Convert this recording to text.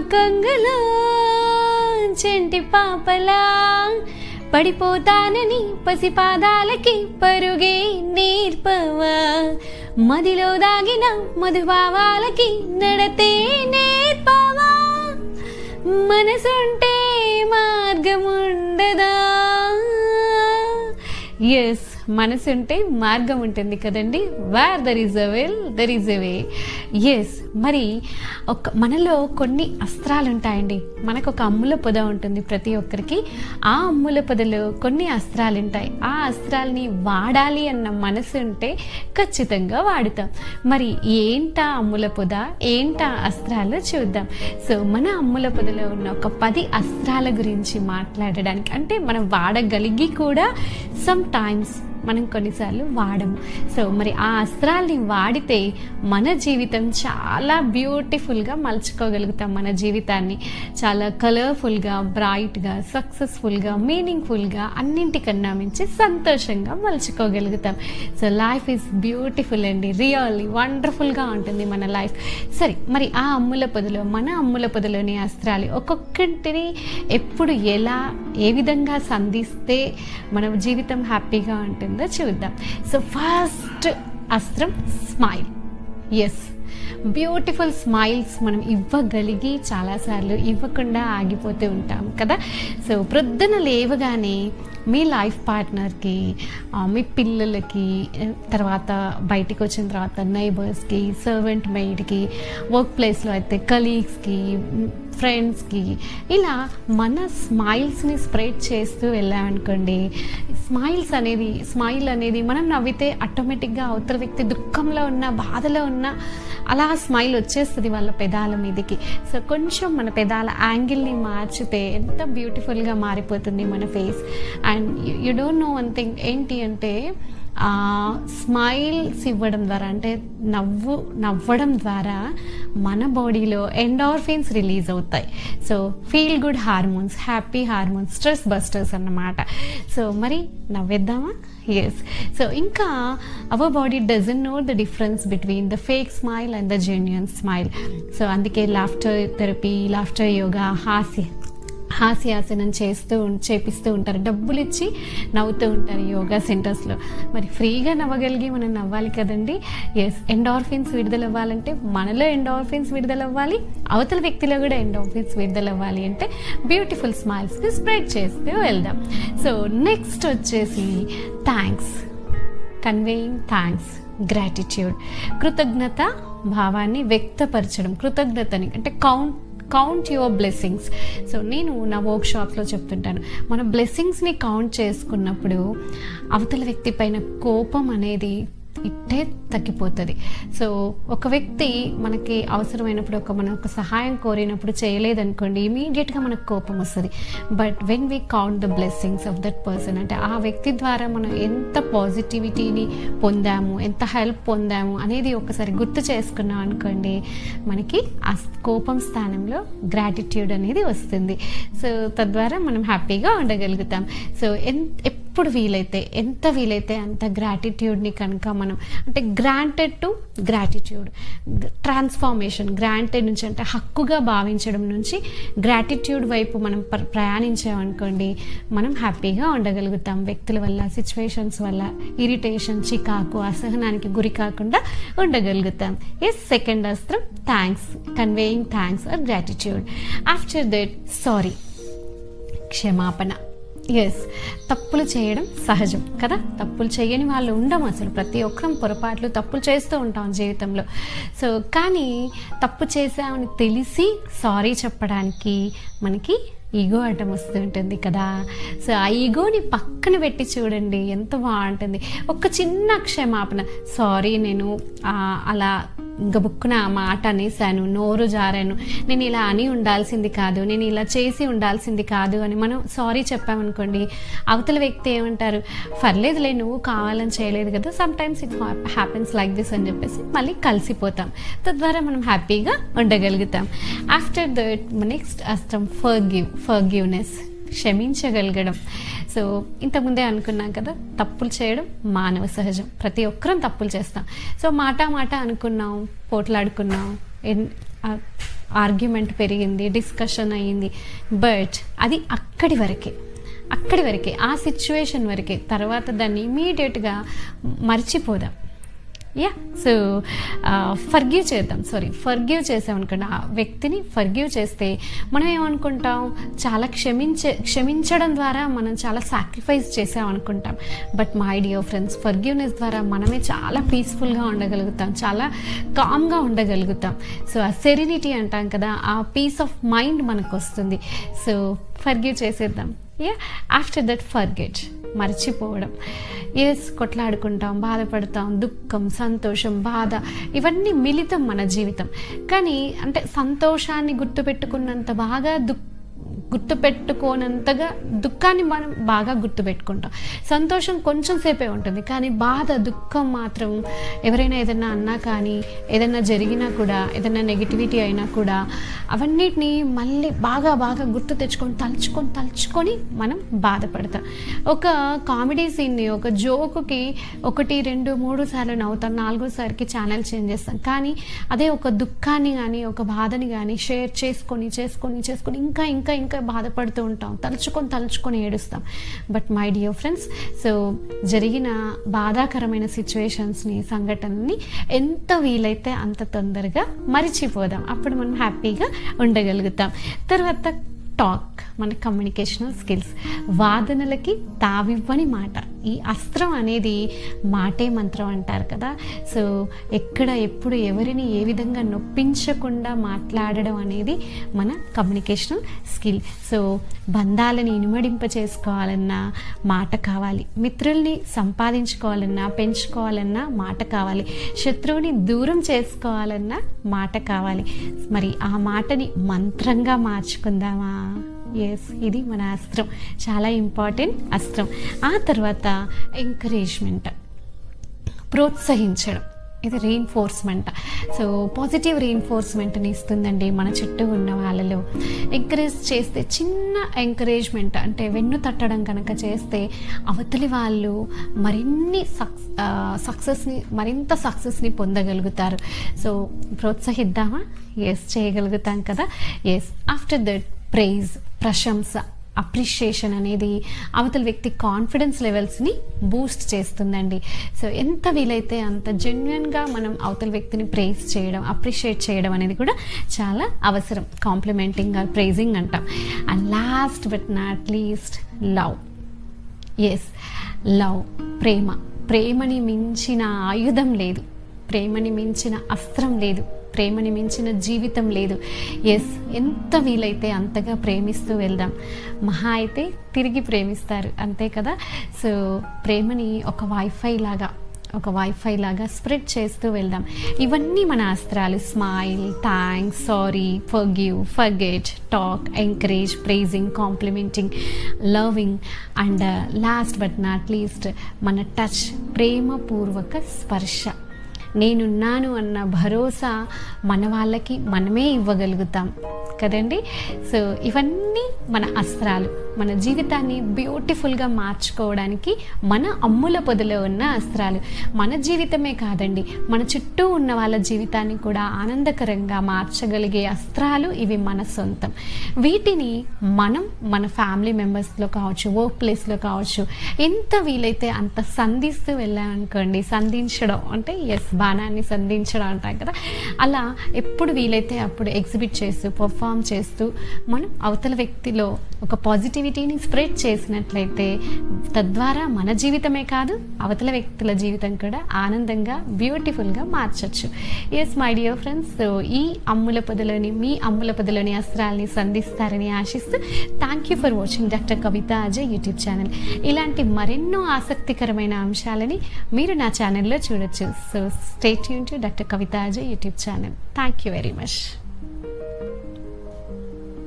కొంగలో చెంటి పాపలా. పడిపోతానని పసిపాదాలకి పరుగే నేర్పవా. మదిలో దాగిన మధుభావాలకి నడతే నేర్పవా. మనసుంటే మార్గముండదా. ఎస్. మనసుంటే మార్గం ఉంటుంది కదండి? Where there is a will there is a way yes మరి ఒక మనలో కొన్ని అస్త్రాలు ఉంటాయండి మనకు ఒక అమ్ముల పొద ఉంటుంది ప్రతి ఒక్కరికి. ఆ అమ్ముల పొదలో కొన్ని అస్త్రాలు ఉంటాయి ఆ అస్త్రాలని వాడాలి అన్న మనసు ఉంటే ఖచ్చితంగా వాడుతాం. మరి ఏంటా అమ్ముల పొద? ఏంటా అస్త్రాలు చూద్దాం. సో మన అమ్ముల పొదలో ఉన్న ఒక పది అస్త్రాల గురించి మాట్లాడడానికి అంటే మనం వాడగలిగి కూడా సమ్ టైమ్స్ మనం కొన్నిసార్లు వాడము. సో మరి ఆ అస్త్రాల్ని వాడితే మన జీవితం చాలా బ్యూటిఫుల్గా మలుచుకోగలుగుతాం. మన జీవితాన్ని చాలా కలర్ఫుల్గా బ్రైట్గా సక్సెస్ఫుల్గా మీనింగ్ఫుల్గా అన్నింటికన్నా మించి సంతోషంగా మలుచుకోగలుగుతాం. సో లైఫ్ ఈజ్ బ్యూటిఫుల్ అండి. రియల్లీ వండర్ఫుల్గా ఉంటుంది మన లైఫ్ సరే మరి ఆ అమ్ముల పొదలో మన అమ్ముల పొదలోని అస్త్రాలు ఒక్కొక్కటిని ఎప్పుడు ఎలా ఏ విధంగా సంధిస్తే మన జీవితం హ్యాపీగా ఉంటుంది? చూద్దాం. సో ఫస్ట్ అస్త్రం స్మైల్ ఎస్ బ్యూటిఫుల్ స్మైల్స్ మనం ఇవ్వగలిగి చాలాసార్లు ఇవ్వకుండా ఆగిపోతూ ఉంటాం కదా. సో ప్రొద్దున లేవగానే మీ లైఫ్ పార్ట్నర్కి మీ పిల్లలకి తర్వాత బయటికి వచ్చిన తర్వాత నైబర్స్కి సర్వెంట్ మెయిడ్కి వర్క్ ప్లేస్లో అయితే కలీగ్స్కి ఫ్రెండ్స్కి ఇలా మన స్మైల్స్ని స్ప్రెడ్ చేస్తూ వెళ్ళామనుకోండి స్మైల్స్ అనేది స్మైల్ అనేది మనం నవ్వితే ఆటోమేటిక్గా అవతల వ్యక్తి దుఃఖంలో ఉన్న బాధలో ఉన్న అలా స్మైల్ వచ్చేస్తుంది వాళ్ళ పెదాల మీదకి. సో కొంచెం మన పెదాల యాంగిల్ని మార్చితే ఎంత బ్యూటిఫుల్గా మారిపోతుంది మన face and you don't know one thing ఏంటి అంటే స్మైల్స్ ఇవ్వడం ద్వారా అంటే నవ్వు నవ్వడం ద్వారా మన బాడీలో ఎండార్ఫిన్స్ రిలీజ్ అవుతాయి. So feel good hormones happy hormones stress busters అన్నమాట. సో మరి నవ్వేద్దామా? ఎస్ సో ఇంకా our body doesn't know the difference between the fake smile and the genuine smile so అందుకే లాఫ్టర్ థెరపీ లాఫ్టర్ యోగా హాస్య హాస్యాసనం చేస్తూ ఉం- చేపిస్తూ ఉంటారు. డబ్బులు ఇచ్చి నవ్వుతూ ఉంటారు యోగా సెంటర్స్లో. మరి ఫ్రీగా నవ్వగలిగి మనం నవ్వాలి కదండి. ఎస్ ఎండార్ఫిన్స్ విడుదలవ్వాలంటే మనలో ఎండార్ఫిన్స్ విడుదలవ్వాలి. అవతల వ్యక్తిలో కూడా ఎండార్ఫిన్స్ విడుదల అవ్వాలి అంటే బ్యూటిఫుల్ స్మైల్స్ని స్ప్రెడ్ చేస్తూ వెళ్దాం. సో నెక్స్ట్ వచ్చేసి థ్యాంక్స్ కన్వేయింగ్ థ్యాంక్స్ గ్రాటిట్యూడ్ కృతజ్ఞత భావాన్ని వ్యక్తపరచడం. కృతజ్ఞతని అంటే count count your blessings so నేను నా వర్క్ షాప్లో చెప్తుంటాను. మన బ్లెస్సింగ్స్ని కౌంట్ చేసుకున్నప్పుడు అవతల వ్యక్తి పైన కోపం అనేది ఇట్టే తగ్గిపోతుంది. సో ఒక వ్యక్తి మనకి అవసరమైనప్పుడు ఒక మన ఒక సహాయం కోరినప్పుడు చేయలేదనుకోండి ఇమీడియట్గా మనకు కోపం వస్తుంది. But when we count the blessings of that person అంటే ఆ వ్యక్తి ద్వారా మనం ఎంత పాజిటివిటీని పొందాము ఎంత హెల్ప్ పొందాము అనేది ఒకసారి గుర్తు చేసుకున్నాం అనుకోండి మనకి ఆ కోపం స్థానంలో గ్రాటిట్యూడ్ అనేది వస్తుంది. సో తద్వారా మనం హ్యాపీగా ఉండగలుగుతాం. సో ఎంత ఎప్పుడు వీలైతే ఎంత వీలైతే అంత గ్రాటిట్యూడ్ని కనుక మనం అంటే granted to gratitude transformation granted నుంచి అంటే హక్కుగా భావించడం నుంచి గ్రాటిట్యూడ్ వైపు మనం ప్ర- ప్రయాణించామనుకోండి మనం హ్యాపీగా ఉండగలుగుతాం. వ్యక్తుల వల్ల సిచ్యువేషన్స్ వల్ల ఇరిటేషన్ చికాకు అసహనానికి గురి కాకుండా ఉండగలుగుతాం. ఎస్ సెకండ్ అస్త్రం thanks conveying thanks or gratitude after that sorry క్షమాపణ. ఎస్ తప్పులు చేయడం సహజం కదా? తప్పులు చేయని వాళ్ళు ఉండం అసలు. ప్రతి ఒక్కరం పొరపాట్లు తప్పులు చేస్తూ ఉంటాం జీవితంలో. సో కానీ తప్పు చేసామని తెలిసి సారీ చెప్పడానికి మనకి ఈగో అడ్డం వస్తుంటుంది కదా? సో ఆ ఈగోని పక్కన పెట్టి చూడండి ఎంత బాగుంటుంది. ఒక చిన్న క్షమాపణ. సారీ నేను అలా గబుక్కున ఆ మాట అనేసాను నోరు జారాను. నేను ఇలా అని ఉండాల్సింది కాదు నేను ఇలా చేసి ఉండాల్సింది కాదు అని మనం సారీ చెప్పామనుకోండి అవతల వ్యక్తి ఏమంటారు పర్లేదులే నువ్వు కావాలని చేయలేదు కదా sometimes it happens like this అని చెప్పేసి మళ్ళీ కలిసిపోతాం. తద్వారా మనం హ్యాపీగా ఉండగలుగుతాం. ఆఫ్టర్ దట్ నెక్స్ట్ అస్తం ఫర్ గివ్ ఫర్ గివ్నెస్ క్షమించగలగడం. సో ఇంతకుముందే అనుకున్నాం కదా తప్పులు చేయడం మానవ సహజం. ప్రతి ఒక్కరం తప్పులు చేస్తాం. సో మాట మాట అనుకున్నాం పోట్లాడుకున్నాం ఎన్- ఆర్గ్యుమెంట్ పెరిగింది డిస్కషన్ అయ్యింది. బట్ అది అక్కడి వరకే. అక్కడి వరకే ఆ సిచ్యువేషన్ వరకే. తర్వాత దాన్ని ఇమీడియట్గా మర్చిపోదాం. యా సో ఫర్గివ్ చేద్దాం. సారీ ఫర్గివ్ చేసామనుకోండి. ఆ వ్యక్తిని ఫర్గివ్ చేస్తే మనం ఏమనుకుంటాం చాలా క్షమించే క్షమించడం ద్వారా మనం చాలా sacrifice చేసామనుకుంటాం. But my dear friends forgiveness ద్వారా మనమే చాలా పీస్ఫుల్గా ఉండగలుగుతాం. చాలా కామ్గా ఉండగలుగుతాం. సో ఆ సెరినిటీ అంటాం కదా ఆ పీస్ ఆఫ్ మైండ్ మనకు వస్తుంది సో ఫర్గివ్ చేసేద్దాం. యా ఆఫ్టర్ దట్ ఫర్గెట్ మర్చిపోవడం. ఎస్ కొట్లాడుకుంటాం బాధపడతాం దుఃఖం సంతోషం బాధ ఇవన్నీ మిళితం మన జీవితం. కానీ అంటే సంతోషాన్ని గుర్తుపెట్టుకున్నంత బాగా దుఃఖం గుర్తుపెట్టుకోనంతగా దుఃఖాన్ని మనం బాగా గుర్తుపెట్టుకుంటాం. సంతోషం కొంచెం సేపే ఉంటుంది కానీ బాధ దుఃఖం మాత్రం ఎవరైనా ఏదైనా అన్నా కానీ ఏదైనా జరిగినా కూడా ఏదైనా నెగిటివిటీ అయినా కూడా అవన్నిటిని మళ్ళీ బాగా బాగా గుర్తు తెచ్చుకొని తలుచుకొని తలుచుకొని మనం బాధపడతాం. ఒక కామెడీ సీన్ని ఒక జోకుకి ఒకటి రెండు మూడు సార్లు నవ్వుతాం నాలుగోసారికి ఛానల్ చేంజ్ చేస్తాం. కానీ అదే ఒక దుఃఖాన్ని కానీ ఒక బాధని కానీ షేర్ చేసుకొని చేసుకొని చేసుకొని ఇంకా ఇంకా ఇంకా బాధపడుతూ ఉంటాం. తలుచుకొని తలుచుకొని ఏడుస్తాం. But my dear friends so జరిగిన బాధాకరమైన సిచ్యువేషన్స్ని సంఘటనని ఎంత వీలైతే అంత తొందరగా మరిచిపోదాం. అప్పుడు మనం హ్యాపీగా ఉండగలుగుతాం. తర్వాత టాక్ మన కమ్యూనికేషనల్ స్కిల్స్ వాదనలకి తావివ్వని మాట. ఈ అస్త్రం అనేది మాటే మంత్రం అంటారు కదా. సో ఎక్కడ ఎప్పుడు ఎవరిని ఏ విధంగా నొప్పించకుండా మాట్లాడడం అనేది మన కమ్యూనికేషన్ స్కిల్ సో బంధాలని ఇనుమడింప చేసుకోవాలన్నా మాట కావాలి. మిత్రుల్ని సంపాదించుకోవాలన్నా పెంచుకోవాలన్నా మాట కావాలి. శత్రువుని దూరం చేసుకోవాలన్నా మాట కావాలి. మరి ఆ మాటని మంత్రంగా మార్చుకుందామా? ఎస్ ఇది మన అస్త్రం. చాలా ఇంపార్టెంట్ అస్త్రం. ఆ తర్వాత ఎంకరేజ్మెంట్ ప్రోత్సహించడం. ఇది రీఎన్ఫోర్స్మెంట్ సో పాజిటివ్ రీఎన్ఫోర్స్మెంట్ని ఇస్తుందండి మన చుట్టూ ఉన్న వాళ్ళలో. ఎంకరేజ్ చేస్తే చిన్న ఎంకరేజ్మెంట్ అంటే వెన్ను తట్టడం కనుక చేస్తే అవతలి వాళ్ళు మరిన్ని సక్స్ సక్సెస్ని మరింత సక్సెస్ని పొందగలుగుతారు. సో ప్రోత్సహిద్దామా? ఎస్ చేయగలుగుతాం కదా? ఎస్ ఆఫ్టర్ దట్ ప్రైజ్ ప్రశంస అప్రిషియేషన్ అనేది అవతల వ్యక్తి కాన్ఫిడెన్స్ లెవెల్స్ని బూస్ట్ చేస్తుందండి. సో ఎంత వీలైతే అంత జెన్యున్గా మనం అవతల వ్యక్తిని ప్రైజ్ చేయడం అప్రిషియేట్ చేయడం అనేది కూడా చాలా అవసరం. కాంప్లిమెంటింగ్ ఆర్ ప్రైజింగ్ అంటాం. And last but not least love yes love ప్రేమ ప్రేమని మించిన ఆయుధం లేదు. ప్రేమని మించిన అస్త్రం లేదు. ప్రేమని మించిన జీవితం లేదు. ఎస్ ఎంత వీలైతే అంతగా ప్రేమిస్తూ వెళ్దాం. మహా అయితే తిరిగి ప్రేమిస్తారు అంతే కదా? సో ప్రేమని ఒక వైఫై లాగా ఒక వైఫై లాగా స్ప్రెడ్ చేస్తూ వెళ్దాం. ఇవన్నీ మన అస్త్రాలు smile thanks sorry forgive forget talk encourage praising complimenting loving and last but not least మన టచ్ ప్రేమపూర్వక స్పర్శ. నేనున్నాను అన్న భరోసా మన వాళ్ళకి మనమే ఇవ్వగలుగుతాం. కదండి? సో ఇవన్నీ మన అస్త్రాలు. మన జీవితాన్ని బ్యూటిఫుల్గా మార్చుకోవడానికి మన అమ్ముల పొదలో ఉన్న అస్త్రాలు. మన జీవితమే కాదండి మన చుట్టూ ఉన్న వాళ్ళ జీవితాన్ని కూడా ఆనందకరంగా మార్చగలిగే అస్త్రాలు ఇవి మన సొంతం. వీటిని మనం మన ఫ్యామిలీ మెంబర్స్లో కావచ్చు వర్క్ ప్లేస్లో కావచ్చు ఎంత వీలైతే అంత సంధిస్తూ వెళ్ళామనుకోండి సంధించడం అంటే ఎస్ బాణాన్ని సంధించడం అంటాం కదా. అలా ఎప్పుడు వీలైతే అప్పుడు ఎగ్జిబిట్ చేస్తూ పర్ఫామ్ చేస్తూ మనం అవతల వ్యక్తిలో ఒక పాజిటివ్ పాజిటివిటీని స్ప్రెడ్ చేసినట్లయితే తద్వారా మన జీవితమే కాదు అవతల వ్యక్తుల జీవితం కూడా ఆనందంగా బ్యూటిఫుల్గా మార్చచ్చు. Yes my dear friends so ఈ అమ్ముల పొదలోని మీ అమ్ముల పొదలోని అస్త్రాలని సంధిస్తారని ఆశిస్తూ thank you for watching doctor Kavitha Ajay YouTube channel ఇలాంటి మరెన్నో ఆసక్తికరమైన అంశాలని మీరు నా ఛానల్లో చూడొచ్చు. So stay Yoon to doctor Kavitha Ajay YouTube channel thank you very much